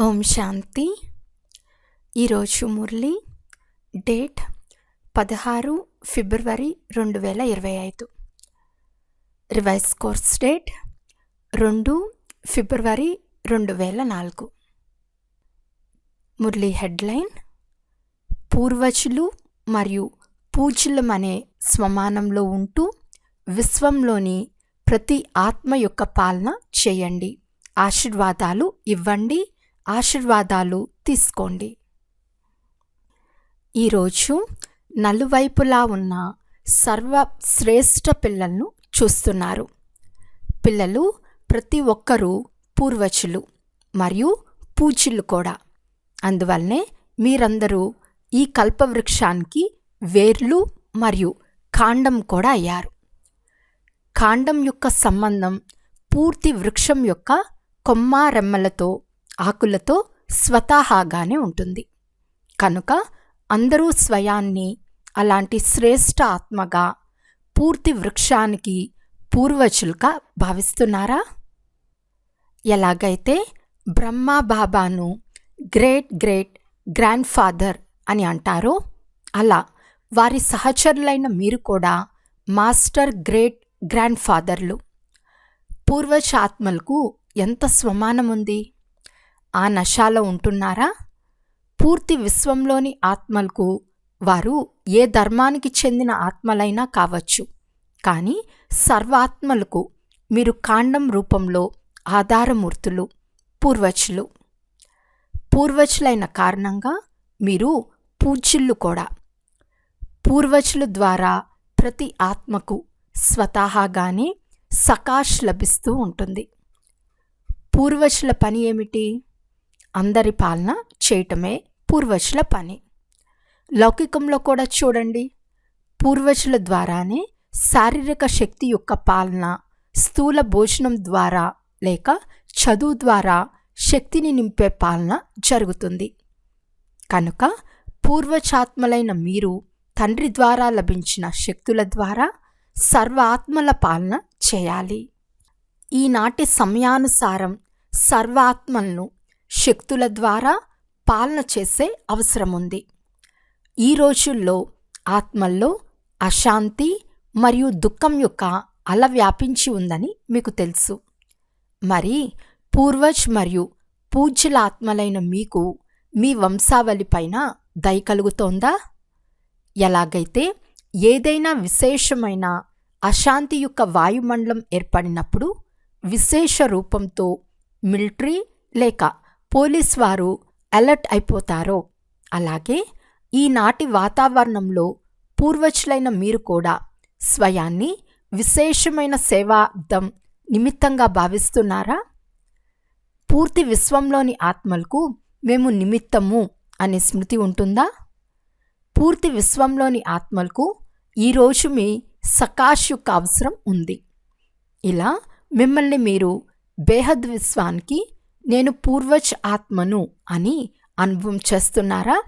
ఓం శాంతి. ఈరోజు మురళి డేట్ పదహారు ఫిబ్రవరి రెండు వేల ఇరవై ఐదు. రివైజ్ కోర్స్ డేట్ రెండు ఫిబ్రవరి రెండు వేల నాలుగు. మురళి హెడ్లైన్ పూర్వజులు మరియు పూజలం అనే స్వమానంలో ఉంటూ విశ్వంలోని ప్రతి ఆత్మ యొక్క పాలన చేయండి. ఆశీర్వాదాలు ఇవ్వండి. ఆశీర్వాదాలు తీసుకోండి. ఈరోజు నలువైపులా ఉన్న సర్వ శ్రేష్ఠ పిల్లలను చూస్తున్నారు. పిల్లలు ప్రతి ఒక్కరూ పూర్వజులు మరియు పూజలు కూడా. అందువల్లనే మీరందరూ ఈ కల్పవృక్షానికి వేర్లు మరియు కాండం కూడా అయ్యారు. కాండం యొక్క సంబంధం పూర్తి వృక్షం యొక్క కొమ్మ రెమ్మలతో ఆకులతో స్వతహాగానే ఉంటుంది. కనుక అందరూ స్వయాన్ని అలాంటి శ్రేష్ఠ ఆత్మగా పూర్తి వృక్షానికి పూర్వజులుగా భావిస్తున్నారా? ఎలాగైతే బ్రహ్మ బాబాను గ్రేట్ గ్రేట్ గ్రాండ్ ఫాదర్ అని అంటారో అలా వారి సహచరులైన మీరు కూడా మాస్టర్ గ్రేట్ గ్రాండ్ ఫాదర్లు పూర్వజ ఆత్మలకు ఎంత స్వమానం ఉంది ఆ నశాలో ఉంటున్నారా? పూర్తి విశ్వంలోని ఆత్మలకు వారు ఏ ధర్మానికి చెందిన ఆత్మలైనా కావచ్చు. కానీ సర్వాత్మలకు మీరు కాండం రూపంలో ఆధారమూర్తులు పూర్వజులు. పూర్వజులైన కారణంగా మీరు పూజ్యులు కూడా. పూర్వజుల ద్వారా ప్రతి ఆత్మకు స్వతహాగానే సకాష్ లభిస్తూ ఉంటుంది. పూర్వజుల పని ఏమిటి? అందరి పాలన చేయటమే పూర్వజుల పని. లౌకికంలో కూడా చూడండి. పూర్వజుల ద్వారానే శారీరక శక్తి యొక్క పాలన స్థూల భోజనం ద్వారా లేక చదువు ద్వారా శక్తిని నింపే పాలన జరుగుతుంది. కనుక పూర్వచాత్మలైన మీరు తండ్రి ద్వారా లభించిన శక్తుల ద్వారా సర్వాత్మల పాలన చేయాలి. ఈనాటి సమయానుసారం సర్వాత్మలను శక్తుల ద్వారా పాలన చేసే అవసరం ఉంది ఈ రోజుల్లో ఆత్మల్లో అశాంతి మరియు దుఃఖం యొక్క అల వ్యాపించి ఉందని మీకు తెలుసు. మరి పూర్వజ్ మరియు పూజ్యుల ఆత్మలైన మీకు మీ వంశావళిపైన దయ కలుగుతోందా? ఎలాగైతే ఏదైనా విశేషమైన అశాంతి యొక్క వాయుమండలం ఏర్పడినప్పుడు విశేష రూపంతో మిలిటరీ లేక పోలీస్ వారు అలర్ట్ అయిపోతారో? అలాగే ఈనాటి వాతావరణంలో పూర్వజులైన మీరు కూడా స్వయాన్ని విశేషమైన సేవార్థం నిమిత్తంగా భావిస్తున్నారా? పూర్తి విశ్వంలోని ఆత్మలకు మేము నిమిత్తము అనే స్మృతి ఉంటుందా? పూర్తి విశ్వంలోని ఆత్మలకు ఈరోజు మీ సకాష్ యొక్క అవసరం ఉంది. ఇలా మిమ్మల్ని మీరు బేహద్ విశ్వానికి నేను పూర్వజ్ ఆత్మను అని అనుభవం చేస్తున్నారా?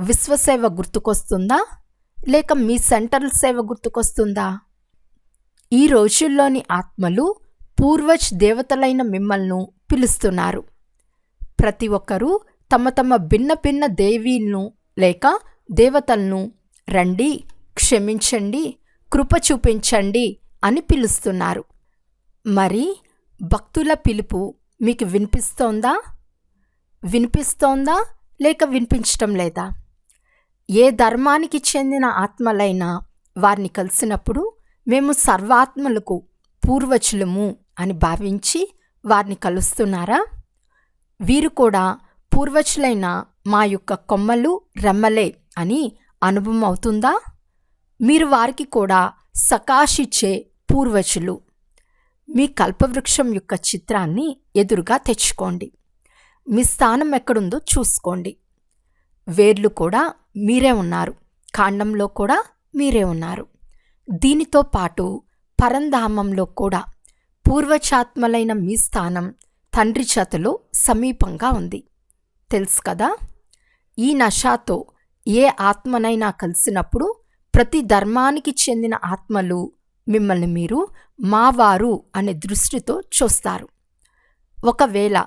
విశ్వసేవ గుర్తుకొస్తుందా? లేక మీ సెంట్రల్ సేవ గుర్తుకొస్తుందా? ఈ రోజుల్లోని ఆత్మలు పూర్వజ్ దేవతలైన మిమ్మల్ని పిలుస్తున్నారు. ప్రతి ఒక్కరూ తమ తమ భిన్న భిన్న దేవీలను లేక దేవతలను రండి క్షమించండి కృప చూపించండి అని పిలుస్తున్నారు. మరి భక్తుల పిలుపు మీకు వినిపిస్తోందా? వినిపిస్తోందా? లేక వినిపించటం లేదా? ఏ ధర్మానికి చెందిన ఆత్మలైనా వారిని కలిసినప్పుడు మేము సర్వాత్మలకు పూర్వజులము అని భావించి వారిని కలుస్తున్నారా? వీరు కూడా పూర్వజులైన మా యొక్క కొమ్మలు రెమ్మలే అని అనుభవం అవుతుందా? మీరు వారికి కూడా సకాశిచ్చే పూర్వజులు మీ కల్పవృక్షం యొక్క చిత్రాన్ని ఎదురుగా తెచ్చుకోండి. మీ స్థానం ఎక్కడుందో చూసుకోండి. వేర్లు కూడా మీరే ఉన్నారు. కాండంలో కూడా మీరే ఉన్నారు. దీనితో పాటు పరంధామంలో కూడా పూర్వచాత్మలైన మీ స్థానం తండ్రి చేతలో సమీపంగా ఉంది. తెలుసు కదా? ఈ నషాతో ఏ ఆత్మనైనా కలిసినప్పుడు ప్రతి ధర్మానికి చెందిన ఆత్మలు మిమ్మల్ని మీరు మావారు అనే దృష్టితో చూస్తారు. ఒకవేళ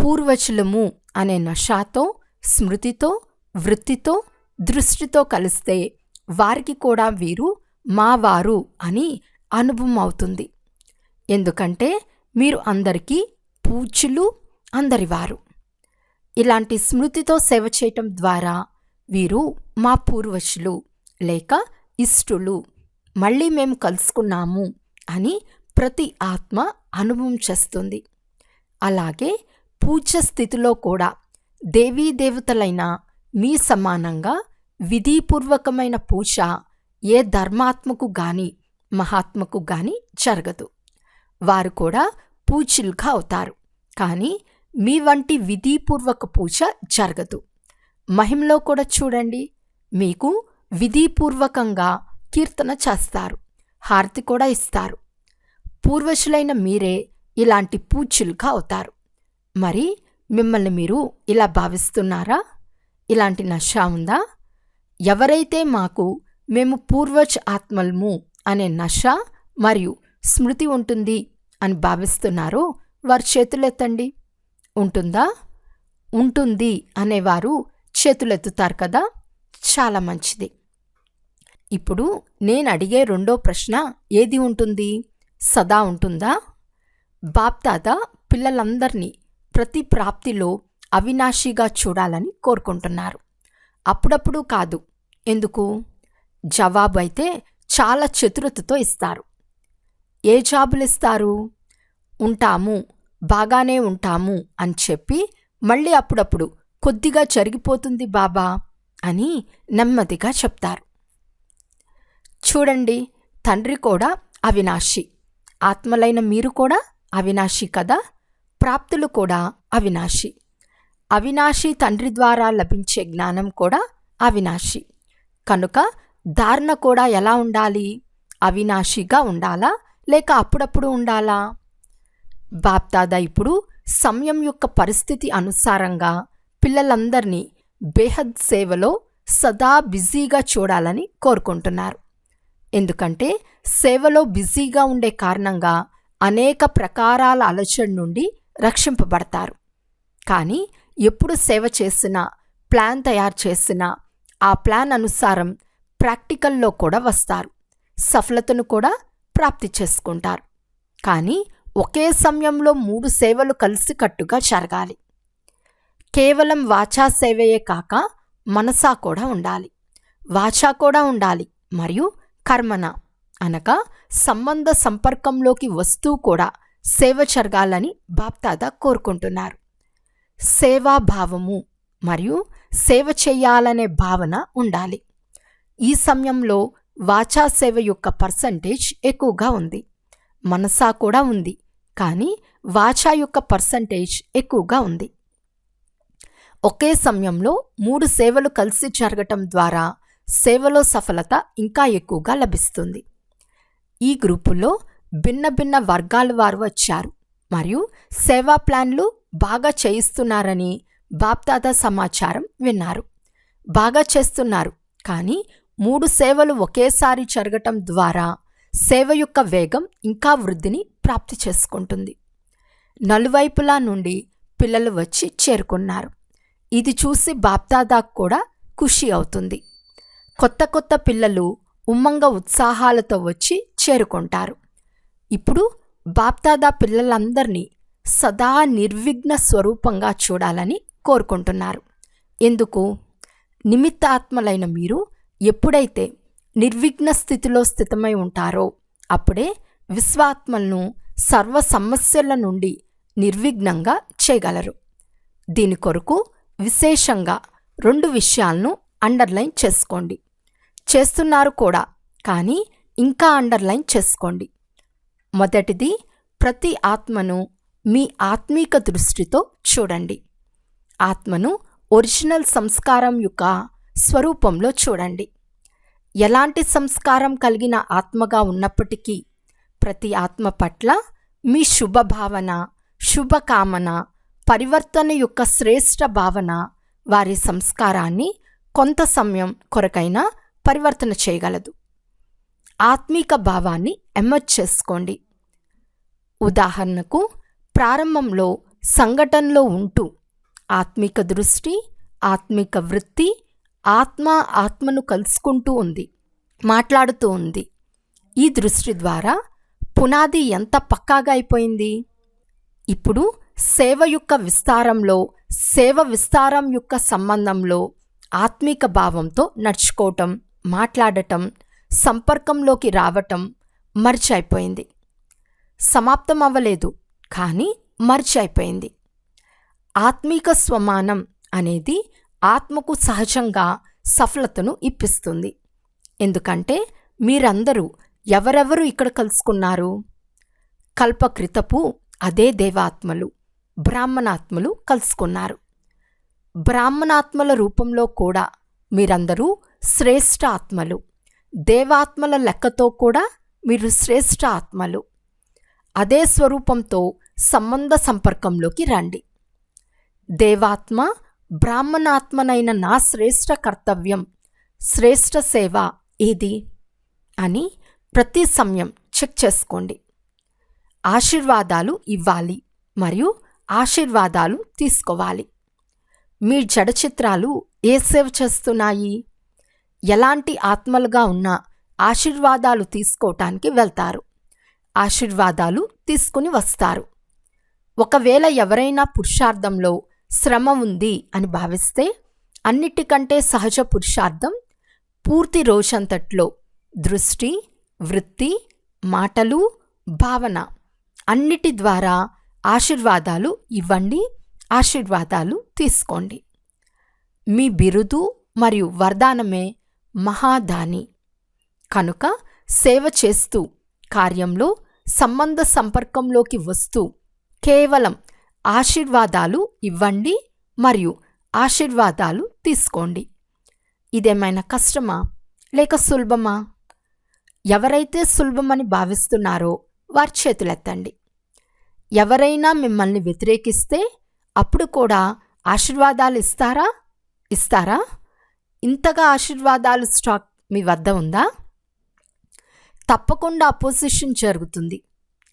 పూర్వచులము అనే నషాతో స్మృతితో వృత్తితో దృష్టితో కలిస్తే వారికి కూడా వీరు మావారు అని అనుభవం అవుతుంది. ఎందుకంటే మీరు అందరికీ పూచులు అందరివారు. ఇలాంటి స్మృతితో సేవ చేయటం ద్వారా వీరు మా పూర్వజులు లేక ఇష్టులు మళ్ళీ మేము కలుసుకున్నాము అని ప్రతి ఆత్మ అనుభవం చేస్తుంది. అలాగే పూజ్య స్థితిలో కూడా దేవీ దేవతలైన మీ సమానంగా విధిపూర్వకమైన పూజ ఏ ధర్మాత్మకు గాని మహాత్మకు గాని జరగదు. వారు కూడా పూజలుగా అవుతారు. కానీ మీ వంటి విధిపూర్వక పూజ జరగదు. మహిమలో కూడా చూడండి మీకు విధిపూర్వకంగా కీర్తన చేస్తారు హారతి కూడా ఇస్తారు. పూర్వజులైన మీరే ఇలాంటి పూచులుగా అవుతారు. మరి మిమ్మల్ని మీరు ఇలా భావిస్తున్నారా? ఇలాంటి నష ఉందా? ఎవరైతే మాకు మేము పూర్వజ్ ఆత్మలము అనే నష మరియు స్మృతి ఉంటుంది అని భావిస్తున్నారో వారు చేతులెత్తండి. ఉంటుందా? ఉంటుంది అనేవారు చేతులెత్తుతారు కదా? చాలా మంచిది. ఇప్పుడు నేను అడిగే రెండో ప్రశ్న ఏది ఉంటుంది? సదా ఉంటుందా? బాప్తాద పిల్లలందరినీ ప్రతి ప్రాప్తిలో అవినాశిగా చూడాలని కోరుకుంటున్నారు. అప్పుడప్పుడు కాదు. ఎందుకు? జవాబు అయితే చాలా చతురతతో ఇస్తారు. ఏ జాబులు ఇస్తారు? ఉంటాము బాగానే ఉంటాము అని చెప్పి మళ్ళీ అప్పుడప్పుడు కొద్దిగా జరిగిపోతుంది బాబా అని నెమ్మదిగా చెప్తారు. చూడండి తండ్రి కూడా అవినాశి. ఆత్మలైన మీరు కూడా అవినాశి కదా? ప్రాప్తులు కూడా అవినాశి. అవినాశి తండ్రి ద్వారా లభించే జ్ఞానం కూడా అవినాశి. కనుక ధారణ కూడా ఎలా ఉండాలి? అవినాశిగా ఉండాలా? లేక అప్పుడప్పుడు ఉండాలా? బాప్దాదా ఇప్పుడు సమయం యొక్క పరిస్థితి అనుసారంగా పిల్లలందరినీ బేహద్ సేవలో సదా బిజీగా చూడాలని కోరుకుంటున్నారు. ఎందుకంటే సేవలో బిజీగా ఉండే కారణంగా అనేక ప్రకారాల అలచడి నుండి రక్షింపబడతారు. కానీ ఎప్పుడు సేవ చేసినా ప్లాన్ తయారు చేసినా ఆ ప్లాన్ అనుసారం ప్రాక్టికల్లో కూడా వస్తారు. సఫలతను కూడా ప్రాప్తి చేసుకుంటారు. కానీ ఒకే సమయంలో మూడు సేవలు కలిసికట్టుగా జరగాలి. కేవలం వాచా సేవయే కాక మనసా కూడా ఉండాలి. వాచా కూడా ఉండాలి. మరియు కర్మన అనగా సంబంధ సంపర్కంలోకి వస్తూ కూడా సేవ జరగాలని బాప్తాద కోరుకుంటున్నారు. సేవాభావము మరియు సేవ చేయాలనే భావన ఉండాలి. ఈ సమయంలో వాచా సేవ యొక్క పర్సంటేజ్ ఎక్కువగా ఉంది. మనసా కూడా ఉంది. కానీ వాచా యొక్క పర్సంటేజ్ ఎక్కువగా ఉంది. ఒకే సమయంలో మూడు సేవలు కలిసి జరగటం ద్వారా సేవలో సఫలత ఇంకా ఎక్కువగా లభిస్తుంది. ఈ గ్రూపులో భిన్న భిన్న వర్గాల వారు వచ్చారు. మరియు సేవా ప్లాన్లు బాగా చేయిస్తున్నారని బాప్దాదా సమాచారం విన్నారు. బాగా చేస్తున్నారు. కానీ మూడు సేవలు ఒకేసారి జరగటం ద్వారా సేవ యొక్క వేగం ఇంకా వృద్ధిని ప్రాప్తి చేసుకుంటుంది. నలువైపులా నుండి పిల్లలు వచ్చి చేరుకున్నారు. ఇది చూసి బాప్దాదాకు కూడా ఖుషి అవుతుంది. కొత్త కొత్త పిల్లలు ఉమ్మంగ ఉత్సాహాలతో వచ్చి చేరుకుంటారు. ఇప్పుడు బాప్దాదా పిల్లలందరినీ సదా నిర్విఘ్న స్వరూపంగా చూడాలని కోరుకుంటున్నారు. ఎందుకు? నిమిత్తాత్మలైన మీరు ఎప్పుడైతే నిర్విఘ్న స్థితిలో స్థితమై ఉంటారో అప్పుడే విశ్వాత్మలను సర్వ సమస్యల నుండి నిర్విఘ్నంగా చేయగలరు. దీని కొరకు విశేషంగా రెండు విషయాలను అండర్లైన్ చేసుకోండి. చేస్తున్నారు కూడా. కానీ ఇంకా అండర్లైన్ చేసుకోండి. మొదటిది ప్రతి ఆత్మను మీ ఆత్మీక దృష్టితో చూడండి. ఆత్మను ఒరిజినల్ సంస్కారం యొక్క స్వరూపంలో చూడండి. ఎలాంటి సంస్కారం కలిగిన ఆత్మగా ఉన్నప్పటికీ ప్రతి ఆత్మ పట్ల మీ శుభభావన శుభకామన పరివర్తన యొక్క శ్రేష్ఠ భావన వారి సంస్కారాన్ని కొంత సమయం కొరకైనా పరివర్తన చేయగలదు. ఆత్మీక భావాన్ని ఎమర్జ్ చేసుకోండి. ఉదాహరణకు ప్రారంభంలో సంఘటనలో ఉంటూ ఆత్మిక దృష్టి ఆత్మిక వృత్తి ఆత్మ ఆత్మను కలుసుకుంటూ ఉంది మాట్లాడుతూ ఉంది. ఈ దృష్టి ద్వారా పునాది ఎంత పక్కాగా అయిపోయింది? ఇప్పుడు సేవ యొక్క విస్తారంలో సేవ విస్తారం యొక్క సంబంధంలో ఆత్మిక భావంతో నడుచుకోవటం. మాట్లాడటం సంపర్కంలోకి రావటం మర్చైపోయింది. సమాప్తం అవ్వలేదు కానీ మర్చైపోయింది. ఆత్మీక స్వమానం అనేది ఆత్మకు సహజంగా సఫలతను ఇప్పిస్తుంది. ఎందుకంటే మీరందరూ ఎవరెవరు ఇక్కడ కలుసుకున్నారు? కల్పకృతపు అదే దేవాత్మలు బ్రాహ్మణాత్మలు కలుసుకున్నారు. బ్రాహ్మణాత్మల రూపంలో కూడా మీరందరూ శ్రేష్ఠ ఆత్మలు దేవాత్మల లెక్కతో కూడా మీరు శ్రేష్ఠ ఆత్మలు అదే స్వరూపంతో సంబంధ సంపర్కంలోకి రండి. దేవాత్మ బ్రాహ్మణాత్మనైన నా శ్రేష్ఠ కర్తవ్యం శ్రేష్ఠ సేవ ఇది అని ప్రతి సమయం చెక్ చేసుకోండి. ఆశీర్వాదాలు ఇవ్వాలి మరియు ఆశీర్వాదాలు తీసుకోవాలి. మీ జడ చిత్రాలు ఏ సేవ చేస్తున్నాయి? ఎలాంటి ఆత్మలుగా ఉన్న ఆశీర్వాదాలు తీసుకోవటానికి వెళ్తారు. ఆశీర్వాదాలు తీసుకుని వస్తారు. ఒకవేళ ఎవరైనా పురుషార్థంలో శ్రమ ఉంది అని భావిస్తే అన్నిటికంటే సహజ పురుషార్థం పూర్తి రోజంతట్లో దృష్టి వృత్తి మాటలు భావన అన్నిటి ద్వారా ఆశీర్వాదాలు ఇవ్వండి ఆశీర్వాదాలు తీసుకోండి. మీ బిరుదు మరియు వరదానమే మహాదాని. కనుక సేవ చేస్తూ కార్యంలో సంబంధ సంపర్కంలోకి వస్తూ కేవలం ఆశీర్వాదాలు ఇవ్వండి మరియు ఆశీర్వాదాలు తీసుకోండి. ఇదేమైనా కష్టమా? లేక సులభమా? ఎవరైతే సులభమని భావిస్తున్నారో వారి చేతులెత్తండి. ఎవరైనా మిమ్మల్ని వ్యతిరేకిస్తే అప్పుడు కూడా ఆశీర్వాదాలు ఇస్తారా? ఇస్తారా? ఇంతగా ఆశీర్వాదాలు స్టాక్ మీ వద్ద ఉందా? తప్పకుండా అపోజిషన్ జరుగుతుంది.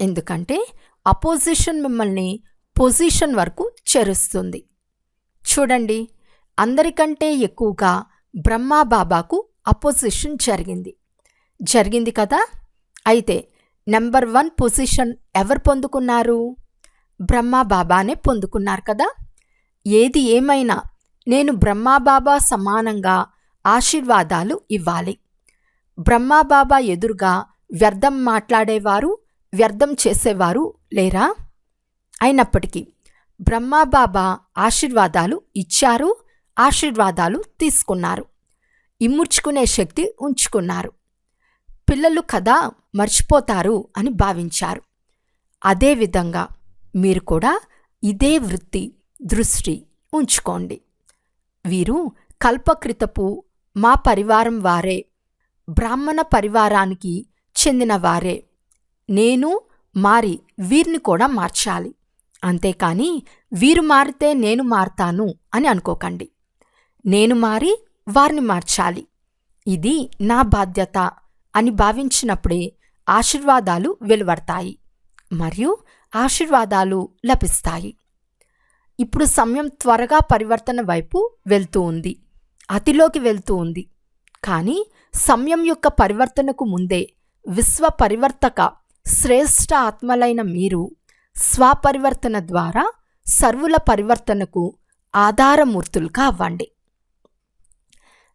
ఎందుకంటే అపోజిషన్ మిమ్మల్ని పొజిషన్ వరకు చేరుస్తుంది. చూడండి అందరికంటే ఎక్కువగా బ్రహ్మా బాబాకు అపోజిషన్ జరిగింది. జరిగింది కదా? అయితే నెంబర్ వన్ పొజిషన్ ఎవరు పొందుకున్నారు? బ్రహ్మా బాబానే పొందుకున్నారు కదా? ఏది ఏమైనా నేను బ్రహ్మా బాబా సమానంగా ఆశీర్వాదాలు ఇవ్వాలి. బ్రహ్మా బాబా ఎదురుగా వ్యర్థం మాట్లాడేవారు వ్యర్థం చేసేవారు లేరా? అయినప్పటికీ బ్రహ్మా బాబా ఆశీర్వాదాలు ఇచ్చారు ఆశీర్వాదాలు తీసుకున్నారు. ఇమ్ముడ్చుకునే శక్తి ఉంచుకున్నారు. పిల్లలు కదా మర్చిపోతారు అని భావించారు. అదేవిధంగా మీరు కూడా ఇదే వృత్తి దృష్టి ఉంచుకోండి. వీరు కల్పకృతపు మా పరివారం వారే. బ్రాహ్మణ పరివారానికి చెందినవారే నేను మారి వీరిని కూడా మార్చాలి. అంతేకాని వీరు మారితే నేను మారతాను అని అనుకోకండి. నేను మారి వారిని మార్చాలి. ఇది నా బాధ్యత అని భావించినప్పుడే ఆశీర్వాదాలు వెలువడతాయి. మరియు ఆశీర్వాదాలు లభిస్తాయి. ఇప్పుడు సమయం త్వరగా పరివర్తన వైపు వెళ్తూ ఉంది. అతిలోకి వెళ్తూ ఉంది. కానీ సమయం యొక్క పరివర్తనకు ముందే విశ్వ పరివర్తక శ్రేష్ఠ ఆత్మలైన మీరు స్వపరివర్తన ద్వారా సర్వుల పరివర్తనకు ఆధారమూర్తులుగా అవ్వండి.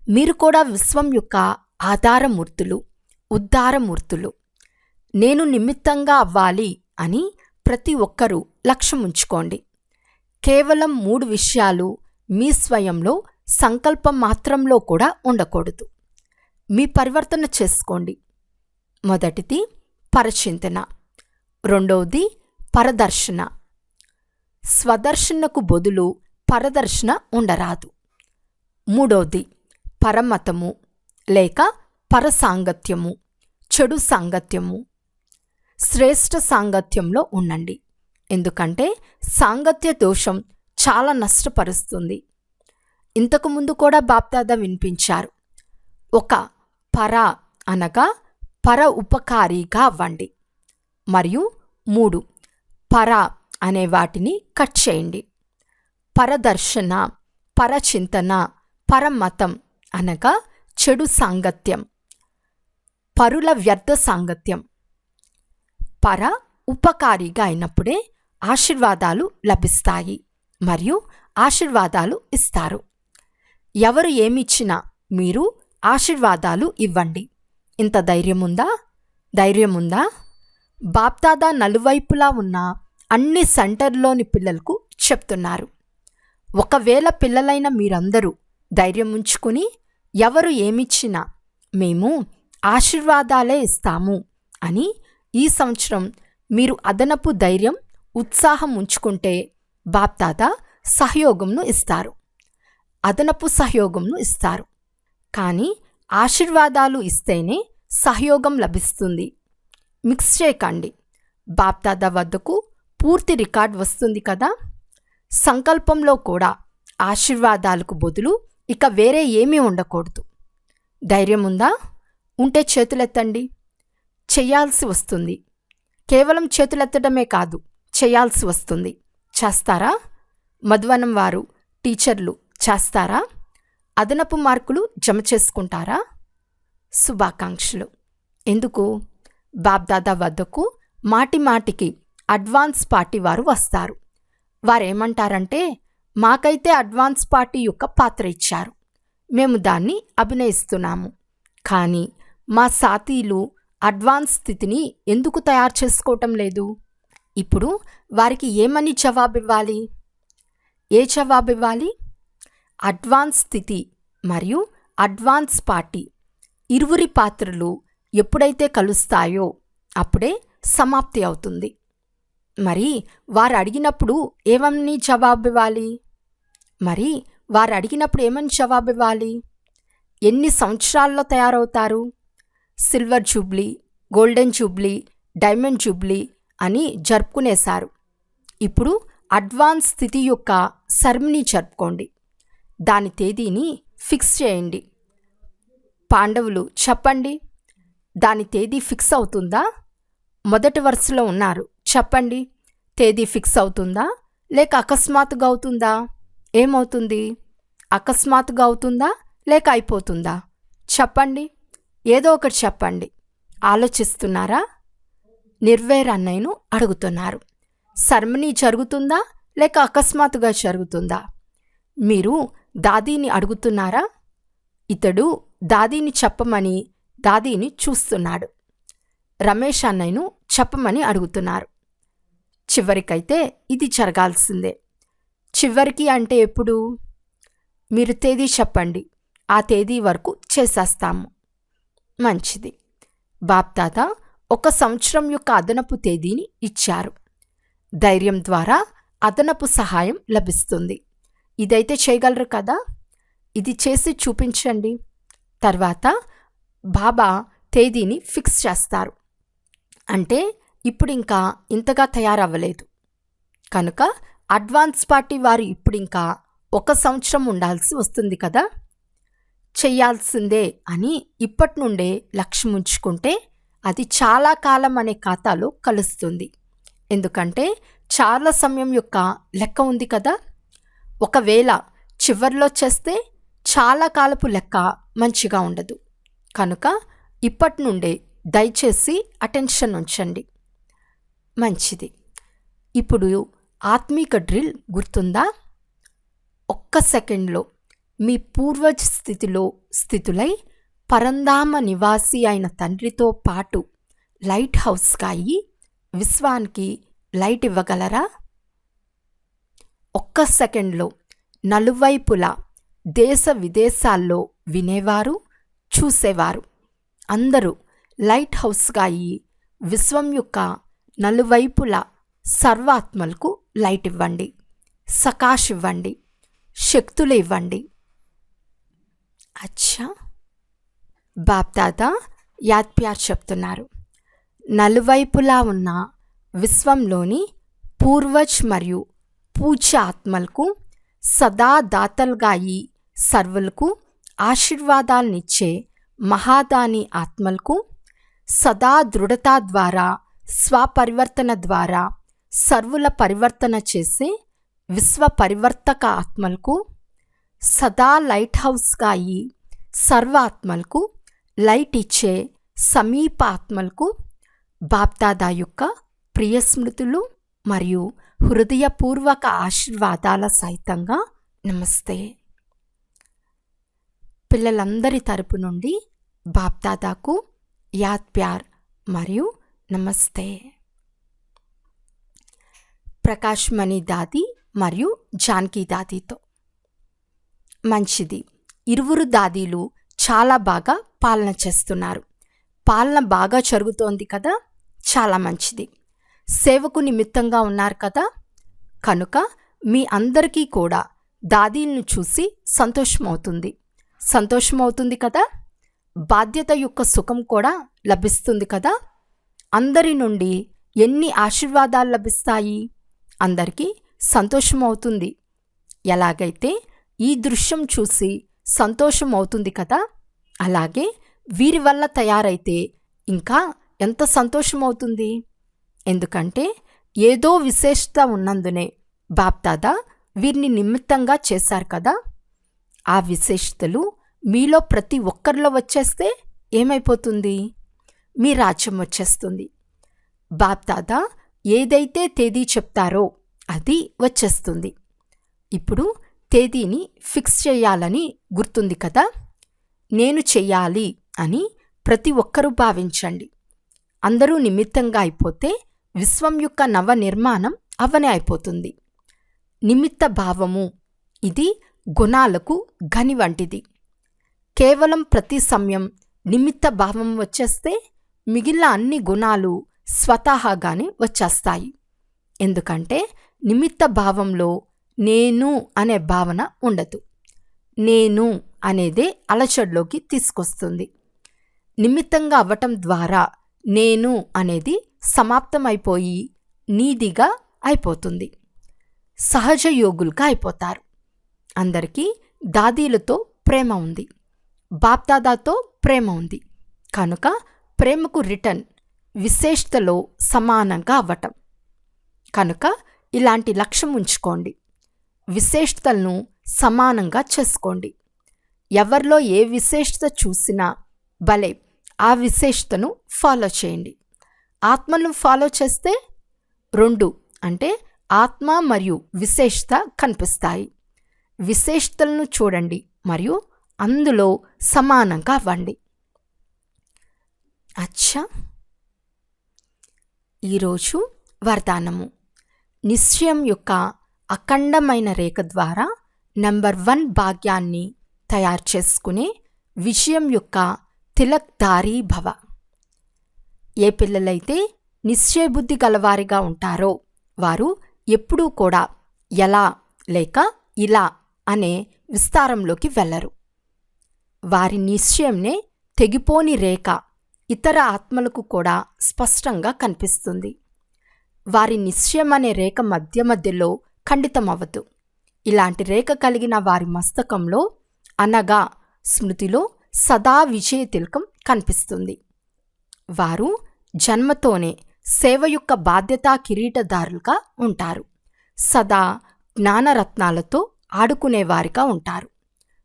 మీరు కూడా విశ్వం యొక్క ఆధారమూర్తులు ఉద్ధారమూర్తులు. నేను నిమిత్తంగా అవ్వాలి అని ప్రతి ఒక్కరూ లక్ష్యం ఉంచుకోండి కేవలం మూడు విషయాలు మీ స్వయంలో సంకల్పం మాత్రంలో కూడా ఉండకూడదు. మీ పరివర్తన చేసుకోండి. మొదటిది పరచింతన. రెండవది పరదర్శన. స్వదర్శనకు బదులు పరదర్శన ఉండరాదు. మూడవది పరమతము లేక పరసాంగత్యము చెడు సాంగత్యము. శ్రేష్ఠ సాంగత్యంలో ఉండండి. ఎందుకంటే సాంగత్య దోషం చాలా నష్టపరుస్తుంది. ఇంతకుముందు కూడా బాప్దాద వినిపించారు. ఒక పర అనగా పర ఉపకారిగా అవ్వండి. మరియు మూడు పర అనే వాటిని కట్ చేయండి. పరదర్శన పరచింతన పరమతం అనగా చెడు సాంగత్యం పరుల వ్యర్థ సాంగత్యం. పర ఉపకారిగా అయినప్పుడే ఆశీర్వాదాలు లభిస్తాయి మరియు ఆశీర్వాదాలు ఇస్తారు. ఎవరు ఏమిచ్చినా మీరు ఆశీర్వాదాలు ఇవ్వండి. ఇంత ధైర్యం ఉందా ధైర్యం ఉందా బాప్దాదా నలువైపులా ఉన్న అన్ని సెంటర్లోని పిల్లలకు చెప్తున్నారు. ఒకవేళ పిల్లలైన మీరందరూ ధైర్యం ఉంచుకుని ఎవరు ఏమిచ్చినా మేము ఆశీర్వాదాలే ఇస్తాము అని ఈ సంవత్సరం మీరు అదనపు ధైర్యం ఉత్సాహం ఉంచుకుంటే బాప్తాత సహయోగంను ఇస్తారు. అదనపు సహయోగంను ఇస్తారు. కానీ ఆశీర్వాదాలు ఇస్తేనే సహయోగం లభిస్తుంది. మిక్స్ చేయకండి. బాప్దాదా వద్దకు పూర్తి రికార్డ్ వస్తుంది కదా? సంకల్పంలో కూడా ఆశీర్వాదాలకు బదులు ఇక వేరే ఏమీ ఉండకూడదు. ధైర్యం ఉందా? ఉంటే చేతులెత్తండి. చేయాల్సి వస్తుంది. కేవలం చేతులెత్తడమే కాదు చేయాల్సి వస్తుంది. చేస్తారా? మధువనం వారు టీచర్లు చేస్తారా? అదనపు మార్కులు జమ చేసుకుంటారా? శుభాకాంక్షలు. ఎందుకు? బాబ్దాదా వద్దకు మాటి మాటికి అడ్వాన్స్ పార్టీ వారు వస్తారు. వారేమంటారంటే మాకైతే అడ్వాన్స్ పార్టీ యొక్క పాత్ర ఇచ్చారు. మేము దాన్ని అభినయిస్తున్నాము. కానీ మా సాతీలు అడ్వాన్స్ స్థితిని ఎందుకు తయారు చేసుకోవటం లేదు? ఇప్పుడు వారికి ఏమని జవాబివ్వాలి? ఏ జవాబివ్వాలి? అడ్వాన్స్ స్థితి మరియు అడ్వాన్స్ పార్టీ. ఇరువురి పాత్రలు ఎప్పుడైతే కలుస్తాయో అప్పుడే సమాప్తి అవుతుంది. మరి వారు అడిగినప్పుడు ఏమని జవాబివ్వాలి? మరి వారు అడిగినప్పుడు ఏమని జవాబివ్వాలి? ఎన్ని సంవత్సరాల్లో తయారవుతారు? Silver jubilee golden jubilee diamond jubilee అని జరుపుకునేశారు. ఇప్పుడు అడ్వాన్స్ స్థితి యొక్క సర్మిని జరుపుకోండి. దాని తేదీని ఫిక్స్ చేయండి. పాండవులు చెప్పండి. దాని తేదీ ఫిక్స్ అవుతుందా? మొదటి వరుసలో ఉన్నారు. చెప్పండి. తేదీ ఫిక్స్ అవుతుందా? లేక అకస్మాత్తుగా అవుతుందా? ఏమవుతుంది? అకస్మాత్తుగా అవుతుందా? లేక అయిపోతుందా? చెప్పండి. ఏదో ఒకటి చెప్పండి. ఆలోచిస్తున్నారా? నిర్వేర్ అన్నయ్యను అడుగుతున్నారు. సర్మనీ జరుగుతుందా లేక అకస్మాత్తుగా జరుగుతుందా? మీరు దాదీని అడుగుతున్నారా? ఇతడు దాదీని చెప్పమని దాదీని చూస్తున్నాడు. రమేష్ అన్నయ్యను చెప్పమని అడుగుతున్నారు. చివరికైతే ఇది జరగాల్సిందే. చివరికి అంటే ఎప్పుడు? మీరు తేదీ చెప్పండి. ఆ తేదీ వరకు చేసేస్తాము. మంచిది. బాప్తాత ఒక సంవత్సరం యొక్క అదనపు తేదీని ఇచ్చారు. ధైర్యం ద్వారా అదనపు సహాయం లభిస్తుంది. ఇదైతే చేయగలరు కదా? ఇది చేసి చూపించండి. తర్వాత బాబా తేదీని ఫిక్స్ చేస్తారు. అంటే ఇప్పుడు ఇంకా ఇంతగా తయారవ్వలేదు. కనుక అడ్వాన్స్ పార్టీ వారు ఇప్పుడు ఇంకా ఒక సంవత్సరం ఉండాల్సి వస్తుంది కదా? చెయ్యాల్సిందే అని ఇప్పటి నుండే లక్ష్యం ఉంచుకుంటే అది చాలా కాలం అనే ఖాతాలో కలుస్తుంది. ఎందుకంటే చాలా సమయం యొక్క లెక్క ఉంది కదా. ఒకవేళ చివరిలో చేస్తే చాలా కాలపు లెక్క మంచిగా ఉండదు. కనుక ఇప్పటి నుండే దయచేసి అటెన్షన్ ఉంచండి. మంచిది. ఇప్పుడు ఆత్మీక డ్రిల్ గుర్తుందా? ఒక్క సెకండ్లో మీ పూర్వజ స్థితిలో స్థితులై పరంధామ నివాసి అయిన తండ్రితో పాటు లైట్ హౌస్గా అయ్యి విశ్వానికి లైట్ ఇవ్వగలరా? ఒక్క సెకండ్లో నలువైపులా దేశ విదేశాల్లో వినేవారు చూసేవారు. అందరూ లైట్ హౌస్గా అయ్యి విశ్వం యొక్క నలువైపులా సర్వాత్మలకు లైట్ ఇవ్వండి సకాష్ ఇవ్వండి శక్తులు ఇవ్వండి. అచ్చా! బాప్దాదా యాద్ప్యార్ చెప్తున్నారు. నలువైపులా ఉన్న విశ్వంలోని పూర్వజ్ మరియు పూజ్య ఆత్మలకు సదా దాతలుగా ఈ సర్వులకు ఆశీర్వాదాలనిచ్చే మహాదాని ఆత్మలకు సదా దృఢత ద్వారా స్వపరివర్తన ద్వారా సర్వుల పరివర్తన చేసే విశ్వ పరివర్తక ఆత్మలకు సదా లైట్ హౌస్గా అయి సర్వ ఆత్మలకు లైట్ ఇచ్చే సమీప ఆత్మలకు బాప్దాదా యొక్క ప్రియ స్మృతులు మరియు హృదయపూర్వక ఆశీర్వాదాల సహితంగా నమస్తే. పిల్లలందరి తరపు నుండి బాప్దాదాకు యాద్ ప్యార్ మరియు నమస్తే. ప్రకాష్ మణి దాది మరియు జానకీ దాదీతో. మంచిది. ఇరువురు దాదీలు చాలా బాగా పాలన చేస్తున్నారు. పాలన బాగా జరుగుతోంది కదా? చాలా మంచిది. సేవకు నిమిత్తంగా ఉన్నారు కదా? కనుక మీ అందరికీ కూడా దాదీలను చూసి సంతోషమవుతుంది. సంతోషమవుతుంది కదా? బాధ్యత యొక్క సుఖం కూడా లభిస్తుంది కదా? అందరి నుండి ఎన్ని ఆశీర్వాదాలు లభిస్తాయి? అందరికీ సంతోషం అవుతుంది ఎలాగైతే ఈ దృశ్యం చూసి సంతోషం అవుతుంది కదా? అలాగే వీరి వల్ల తయారైతే ఇంకా ఎంత సంతోషం అవుతుంది? ఎందుకంటే ఏదో విశేషత ఉన్నందునే బాప్దాదా వీరిని నిమిత్తంగా చేశారు కదా? ఆ విశేషతలు మీలో ప్రతి ఒక్కరిలో వచ్చేస్తే ఏమైపోతుంది? మీ రాజ్యం వచ్చేస్తుంది. బాప్దాదా ఏదైతే తేదీ చెప్తారో అది వచ్చేస్తుంది. ఇప్పుడు తేదీని ఫిక్స్ చేయాలని గుర్తుంది కదా? నేను చెయ్యాలి అని ప్రతి ఒక్కరూ భావించండి. అందరూ నిమిత్తంగా అయిపోతే విశ్వం యొక్క నవ నిర్మాణం అవనే అయిపోతుంది. నిమిత్త భావము ఇది గుణాలకు గని వంటిది. కేవలం ప్రతి సమయం నిమిత్త భావం వచ్చేస్తే మిగిలిన అన్ని గుణాలు స్వతహాగానే వచ్చేస్తాయి. ఎందుకంటే నిమిత్త భావంలో నేను అనే భావన ఉండదు. నేను అనేదే అలచడ్లోకి తీసుకొస్తుంది. నిమిత్తంగా అవ్వటం ద్వారా నేను అనేది సమాప్తమైపోయి నీదిగా అయిపోతుంది. సహజ యోగులుగా అయిపోతారు. అందరికీ దాదీలతో ప్రేమ ఉంది. బాప్దాదాతో ప్రేమ ఉంది. కనుక ప్రేమకు రిటర్న్ విశేషతలో సమానంగా అవ్వటం. కనుక ఇలాంటి లక్ష్యం ఉంచుకోండి. విశేషతలను సమానంగా చేసుకోండి. ఎవరిలో ఏ విశేషత చూసినా భలే ఆ విశేషతను ఫాలో చేయండి. ఆత్మను ఫాలో చేస్తే రెండు అంటే ఆత్మ మరియు విశేషత కనిపిస్తాయి. విశేషతలను చూడండి మరియు అందులో సమానంగా అవ్వండి. అచ్చా! ఈరోజు వరదానము నిశ్చయం యొక్క అఖండమైన రేఖ ద్వారా నంబర్ వన్ భాగ్యాన్ని తయారు చేసుకునే విషయం యొక్క తిలక్దారీ భవ. ఏ పిల్లలైతే నిశ్చయబుద్ధి గలవారిగా ఉంటారో వారు ఎప్పుడూ కూడా ఎలా లేక ఇలా అనే విస్తారంలోకి వెళ్ళరు. వారి నిశ్చయంనే తెగిపోని రేఖ ఇతర ఆత్మలకు కూడా స్పష్టంగా కనిపిస్తుంది. వారి నిశ్చయం అనే రేఖ మధ్య మధ్యలో ఖండితమవ్వదు. ఇలాంటి రేఖ కలిగిన వారి మస్తకంలో అనగా స్మృతిలో సదా విజయ తిలకం కనిపిస్తుంది. వారు జన్మతోనే సేవ యొక్క బాధ్యతా కిరీటదారులుగా ఉంటారు. సదా జ్ఞానరత్నాలతో ఆడుకునేవారిగా ఉంటారు.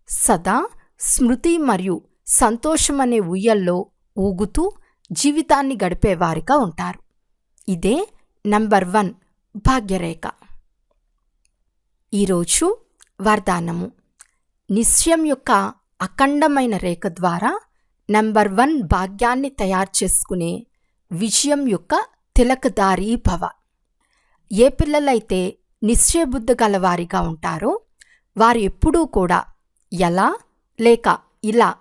సదా స్మృతి మరియు సంతోషం అనే ఉయ్యల్లో ఊగుతూ జీవితాన్ని గడిపేవారిగా ఉంటారు. ఇదే నంబర్ వన్ భాగ్యరేఖ. ఈరోజు వరదానము నిశ్చయం యొక్క అఖండమైన రేఖ ద్వారా నంబర్ వన్ భాగ్యాన్ని తయారు చేసుకునే విజయం యొక్క తిలకదారీ భవ. ఏ పిల్లలైతే నిశ్చయబుద్ధి గలవారిగా ఉంటారో వారు ఎప్పుడూ కూడా ఎలా లేక ఇలా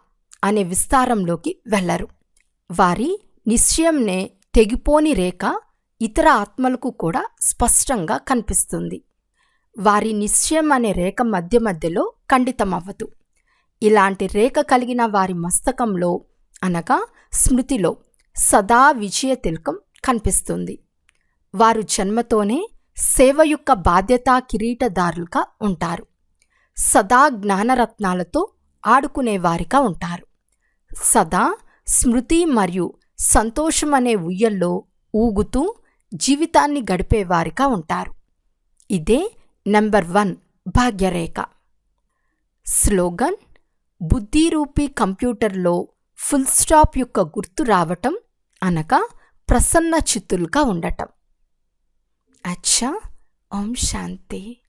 అనే విస్తారంలోకి వెళ్ళరు. వారి నిశ్చయంనే తెగిపోని రేఖ ఇతర ఆత్మలకు కూడా స్పష్టంగా కనిపిస్తుంది. వారి నిశ్చయం అనే రేఖ మధ్య మధ్యలో ఖండితమవ్వదు. ఇలాంటి రేఖ కలిగిన వారి మస్తకంలో అనగా స్మృతిలో సదా విజయ తిలకం కనిపిస్తుంది. వారు జన్మతోనే సేవ యొక్క బాధ్యతా కిరీటదారులుగా ఉంటారు. సదా జ్ఞానరత్నాలతో ఆడుకునేవారిగా ఉంటారు. సదా స్మృతి మరియు సంతోషం అనే ఉయ్యల్లో ఊగుతూ జీవితాన్ని గడిపేవారిగా ఉంటారు. ఇదే నెంబర్ వన్ భాగ్యరేఖ. స్లోగన్ బుద్ధిరూపీ కంప్యూటర్లో ఫుల్ స్టాప్ యొక్క గుర్తు రావటం అనగా ప్రసన్న చిత్తులుగా ఉండటం. అచ్చా ఓం శాంతి.